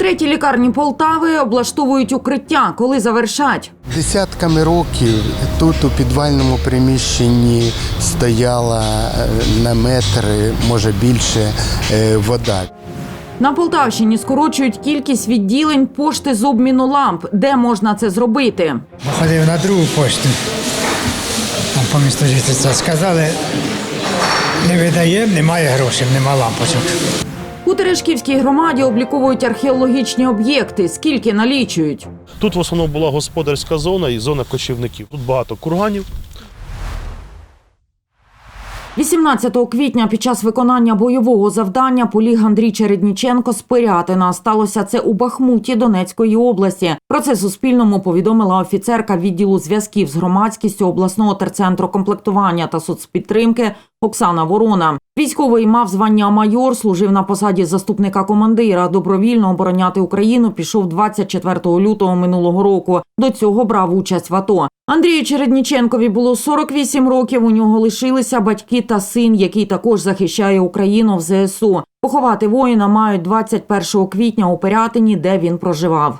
третій лікарні Полтави облаштовують укриття, коли завершать. Десятками років тут у підвальному приміщенні стояла е, на метр, може більше, е, вода. На Полтавщині скорочують кількість відділень пошти з обміну ламп. Де можна це зробити? Походив на другу пошту. Там по місту жительства сказали, не видаємо, немає грошей, нема лампочок. Терешківській громаді обліковують археологічні об'єкти. Скільки налічують? Тут в основному була господарська зона і зона кочівників. Тут багато курганів. 18 квітня під час виконання бойового завдання поліг Андрій Чередніченко з Пирятина. Сталося це у Бахмуті Донецької області. Про це Суспільному повідомила офіцерка відділу зв'язків з громадськістю обласного терцентру комплектування та соцпідтримки Оксана Ворона. Військовий мав звання майор, служив на посаді заступника командира. Добровільно обороняти Україну пішов 24 лютого минулого року. До цього брав участь в АТО. Андрію Чередніченкові було 48 років. У нього лишилися батьки та син, який також захищає Україну в ЗСУ. Поховати воїна мають 21 квітня у Пирятині, де він проживав.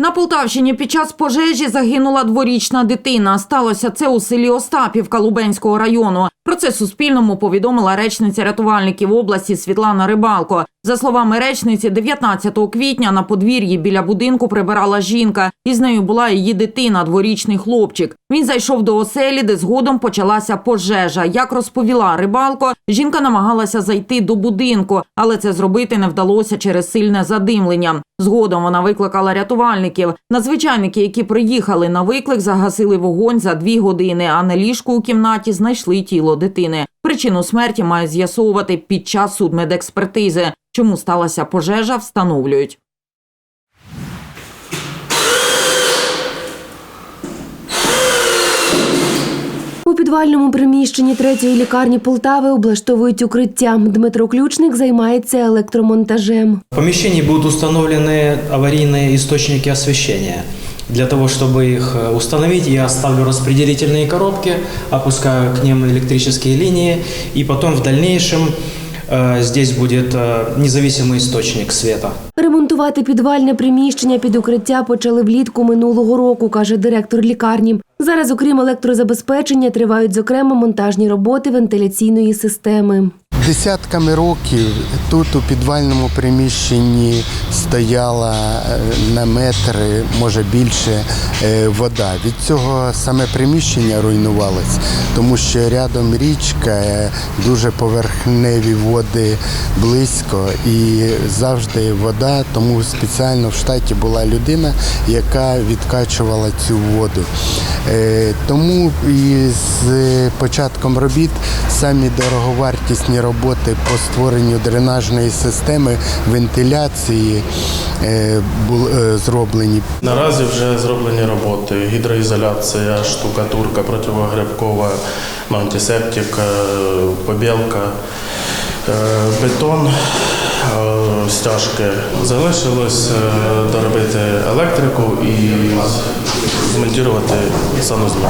На Полтавщині під час пожежі загинула дворічна дитина. Сталося це у селі Остапівка Лубенського району. Про це Суспільному повідомила речниця рятувальників області Світлана Рибалко. За словами речниці, 19 квітня на подвір'ї біля будинку прибирала жінка. Із нею була її дитина, дворічний хлопчик. Він зайшов до оселі, де згодом почалася пожежа. Як розповіла Рибалко, жінка намагалася зайти до будинку, але це зробити не вдалося через сильне задимлення. Згодом вона викликала рятувальників. Надзвичайники, які приїхали на виклик, загасили вогонь за дві години, а на ліжку у кімнаті знайшли тіло дитини. Причину смерті має з'ясовувати під час судмедекспертизи. Чому сталася пожежа, встановлюють. У підвальному приміщенні третьої лікарні Полтави облаштовують укриття. Дмитро Ключник займається електромонтажем. В помещении будут установлены аварийные источники освещения. Для того, чтобы их э, установить, я ставлю распределительные коробки, опускаю к ним электрические линии, и потом в дальнейшем э, здесь будет э, независимый источник света. Ремонтувати підвальне приміщення під укриття почали влітку минулого року, каже директор лікарні. Зараз, окрім електрозабезпечення, тривають зокрема монтажні роботи вентиляційної системи. Десятками років тут у підвальному приміщенні стояла е, на метр, може більше, е, вода. Від цього саме приміщення руйнувалось, тому що рядом річка, е, дуже поверхневі води близько і завжди вода, тому спеціально в штаті була людина, яка відкачувала цю воду. Тому і з початком робіт самі дороговартісні роботи по створенню дренажної системи вентиляції е, були е, зроблені. Наразі вже зроблені роботи: гідроізоляція, штукатурка, противогрибкова, антисептик, е, побілка, бетон, стяжки. Залишилось доробити електрику і змонтувати санузел.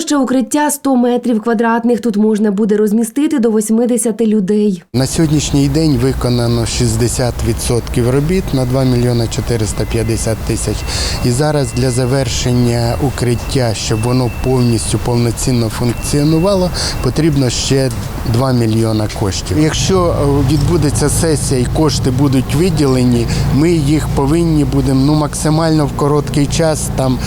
Площа укриття 100 метрів квадратних. Тут можна буде розмістити до 80 людей. На сьогоднішній день виконано 60% робіт на 2 мільйони 450 тисяч. І зараз для завершення укриття, щоб воно повністю повноцінно функціонувало, потрібно ще 2 мільйона коштів. Якщо е, відбудеться сесія і кошти будуть виділені, ми їх повинні будемо ну максимально в короткий час, там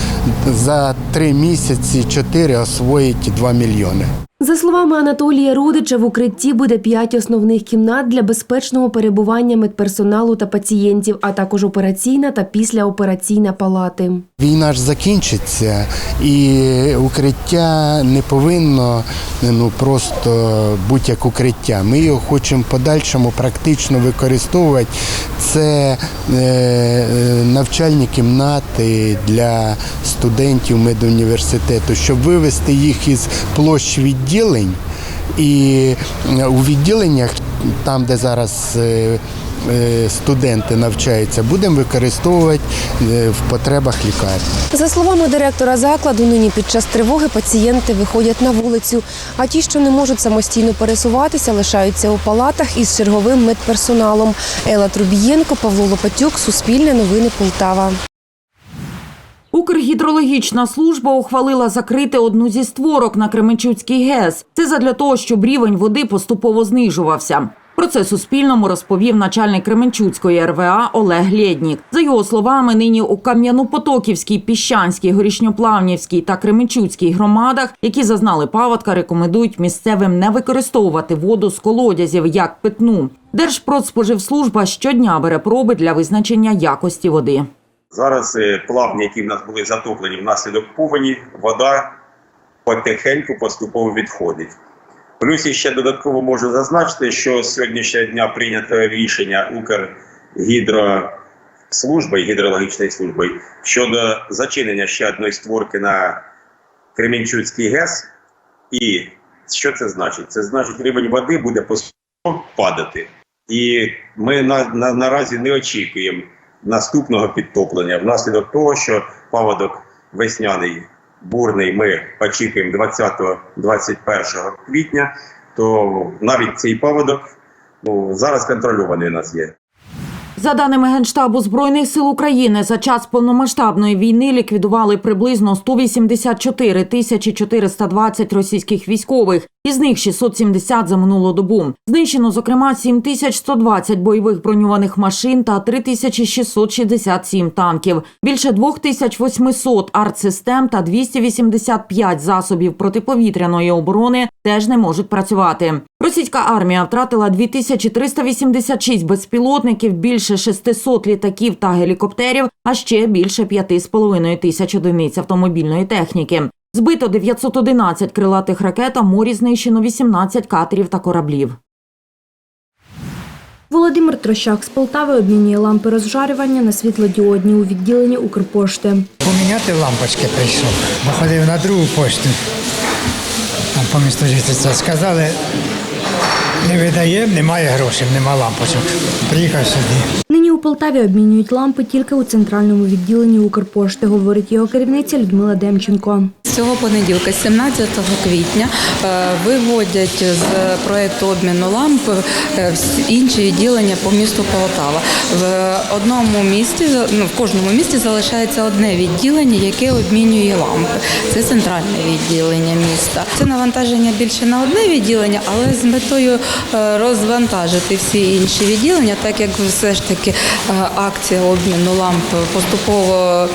за 3 місяці, 4 освоїти 2 мільйони. За словами Анатолія Рудича, в укритті буде п'ять основних кімнат для безпечного перебування медперсоналу та пацієнтів, а також операційна та післяопераційна палати. Війна ж закінчиться, і укриття не повинно ну просто бути як укриття. Ми його хочемо в подальшому практично використовувати. Це е, е, навчальні кімнати для студентів медуніверситету, щоб вивести їх із площ відділень. І е, у відділеннях, там, де зараз е, студенти навчаються, будемо використовувати е, в потребах лікарні. За словами директора закладу, нині під час тривоги пацієнти виходять на вулицю, а ті, що не можуть самостійно пересуватися, лишаються у палатах із черговим медперсоналом. Ела Трубієнко, Павло Лопатюк, Суспільне новини Полтава. Укргідрологічна служба ухвалила закрити одну зі створок на Кременчуцький ГЕС. Це задля того, щоб рівень води поступово знижувався. Про це Суспільному розповів начальник Кременчуцької РВА Олег Лєднік. За його словами, нині у Кам'янопотоківській, Піщанській, Горішньоплавнівській та Кременчуцькій громадах, які зазнали паводка, рекомендують місцевим не використовувати воду з колодязів як питну. Держпродспоживслужба щодня бере проби для визначення якості води. Зараз е, плавні, які в нас були затоплені внаслідок повені, вода потихеньку поступово відходить. Плюс ще додатково можу зазначити, що з сьогоднішнього дня прийнято рішення Укргідрослужби гідрологічної служби щодо зачинення ще одної створки на Кремінчуцький ГЕС. І що це значить? Це значить, рівень води буде поступово падати. І ми на, на, наразі не очікуємо наступного підтоплення внаслідок того, що паводок весняний бурний ми очікуємо 20-21 квітня, то навіть цей паводок ну, зараз контрольований у нас є. За даними Генштабу Збройних сил України, за час повномасштабної війни ліквідували приблизно 184 тисячі 420 російських військових, із них 670 за минулу добу. Знищено, зокрема, 7120 бойових броньованих машин та 3667 танків, більше 2800 артсистем та 285 засобів протиповітряної оборони теж не можуть працювати. Російська армія втратила 2386 безпілотників, більше 600 літаків та гелікоптерів, а ще більше 5,5 тисяч одиниць автомобільної техніки. Збито 911 крилатих ракет, а морі знищено 18 катерів та кораблів. Володимир Трощак з Полтави обмінює лампи розжарювання на світлодіодні у відділенні Укрпошти. Поміняти лампочки прийшов, бо ходив на другу пошту. Там по місту жительства сказали, не видаємо, немає грошей, нема лампочок. Приїхав сюди. У Полтаві обмінюють лампи тільки у центральному відділенні Укрпошти, говорить його керівниця Людмила Демченко. Цього понеділка, 17 квітня, е, виводять з проекту обміну ламп е, інші відділення по місту Полтава. В одному місті, ну в кожному місті залишається одне відділення, яке обмінює лампи. Це центральне відділення міста. Це навантаження більше на одне відділення, але з метою е, розвантажити всі інші відділення, так як все ж таки акція обміну ламп поступово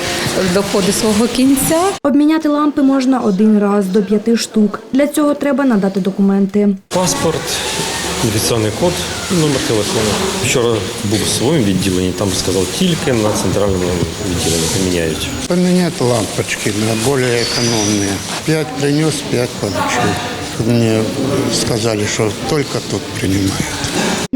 доходить свого кінця. Обміняти лампи можна один раз до п'яти штук. Для цього треба надати документи. Паспорт, ідентифікаційний код, номер телефону. Вчора був в своєму відділенні, там сказав тільки на центральному відділенні поміняють. Поменять лампочки на более экономные. Пять принес, пять получил. Мне сказали, что только тут принимают.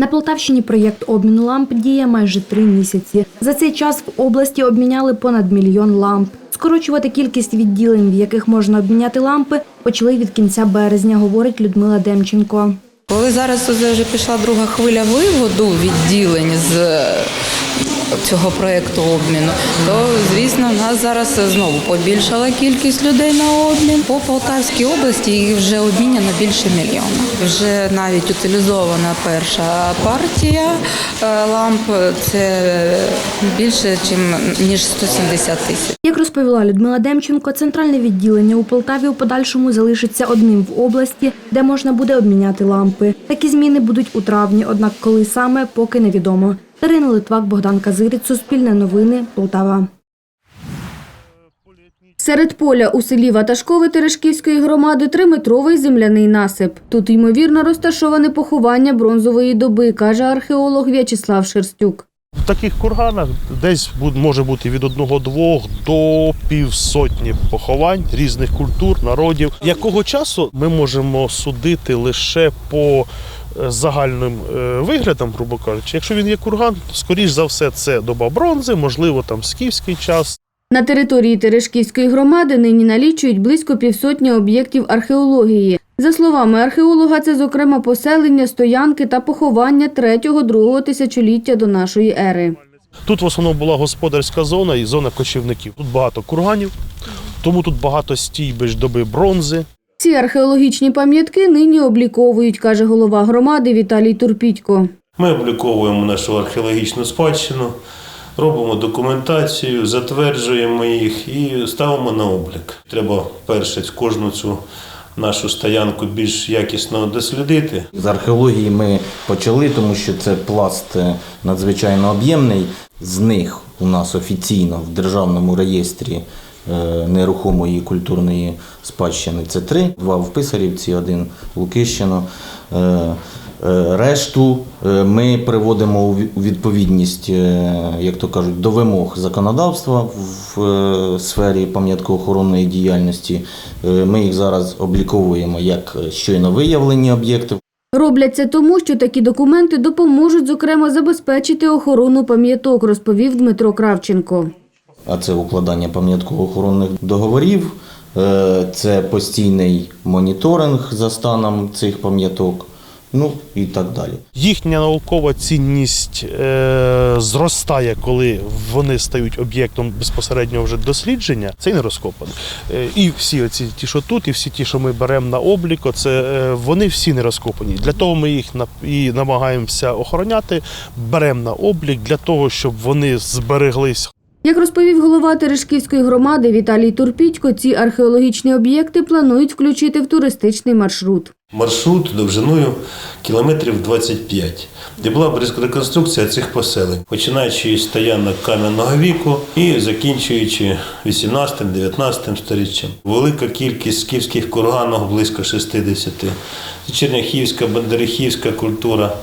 На Полтавщині проєкт обміну ламп діє майже три місяці. За цей час в області обміняли понад мільйон ламп. Скорочувати кількість відділень, в яких можна обміняти лампи, почали від кінця березня, говорить Людмила Демченко. Коли зараз вже пішла друга хвиля виводу відділень з цього проєкту обміну, то звісно, в нас зараз знову побільшала кількість людей на обмін. По Полтавській області їх вже обміняно більше мільйона. Вже навіть утилізована перша партія е, ламп. Це більше ніж 170 тисяч. Як розповіла Людмила Демченко, центральне відділення у Полтаві у подальшому залишиться одним в області, де можна буде обміняти лампи. Такі зміни будуть у травні, однак коли саме, поки невідомо. Дарина Литвак, Богдан Казирець, Суспільне новини, Полтава. Серед поля у селі Ваташкове Терешківської громади триметровий земляний насип. Тут, ймовірно, розташоване поховання бронзової доби, каже археолог В'ячеслав Шерстюк. В таких курганах десь може бути від одного-двох до півсотні поховань різних культур, народів. Якого часу ми можемо судити лише по е, загальним е, виглядам, грубо кажучи. Якщо він є курган, то скоріш за все це доба бронзи, можливо, там скіфський час. На території Терешківської громади нині налічують близько півсотні об'єктів археології. За словами археолога, це зокрема поселення, стоянки та поховання 3-2 тисячоліття до нашої ери. Тут в основному була господарська зона і зона кочівників. Тут багато курганів, тому тут багато стійбищ доби бронзи. Ці археологічні пам'ятки нині обліковують, каже голова громади Віталій Турпітько. Ми обліковуємо нашу археологічну спадщину, робимо документацію, затверджуємо їх і ставимо на облік. Треба перше кожну цю нашу стоянку більш якісно дослідити. З археології ми почали, тому що це пласт е, надзвичайно об'ємний. З них у нас офіційно в державному реєстрі нерухомої культурної спадщини це три: два в Писарівці, один в Лукищино. Е, е, Решту е, ми приводимо у відповідність, е, як то кажуть, до вимог законодавства в е, сфері пам'яткоохоронної діяльності. Е, Ми їх зараз обліковуємо як е, щойно виявлені об'єкти. Роблять це тому, що такі документи допоможуть, зокрема, забезпечити охорону пам'яток, розповів Дмитро Кравченко. А це укладання пам'ятково-охоронних договорів, е, це постійний моніторинг за станом цих пам'яток, ну і так далі. Їхня наукова цінність е, зростає, коли вони стають об'єктом безпосереднього вже дослідження. Це не розкопано. Е, і всі оці ті, що тут, і всі ті, що ми беремо на облік, це е, вони всі не розкопані. Для того ми їх на- і намагаємося охороняти, беремо на облік для того, щоб вони збереглись Як розповів голова Терешківської громади Віталій Турпітько, ці археологічні об'єкти планують включити в туристичний маршрут. Маршрут довжиною кілометрів 25, де була б реконструкція цих поселень, починаючи з стоянок кам'яного віку і закінчуючи 18-19 сторіччям. Велика кількість скіфських курганок, близько 60. Черняхівська, бондарихівська культура,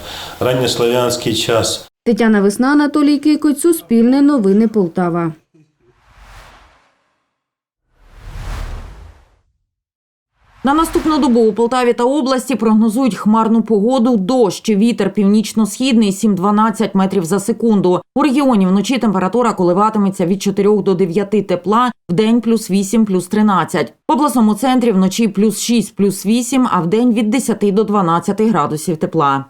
ранньослав'янський час. Тетяна Весна, Анатолій Кикоць, Суспільне новини Полтава. На наступну добу у Полтаві та області прогнозують хмарну погоду, дощ, вітер північно-східний 7-12 метрів за секунду. У регіоні вночі температура коливатиметься від 4 до 9 тепла, в день плюс 8, плюс 13. В обласному центрі вночі плюс 6, плюс 8, а в день від 10 до 12 градусів тепла.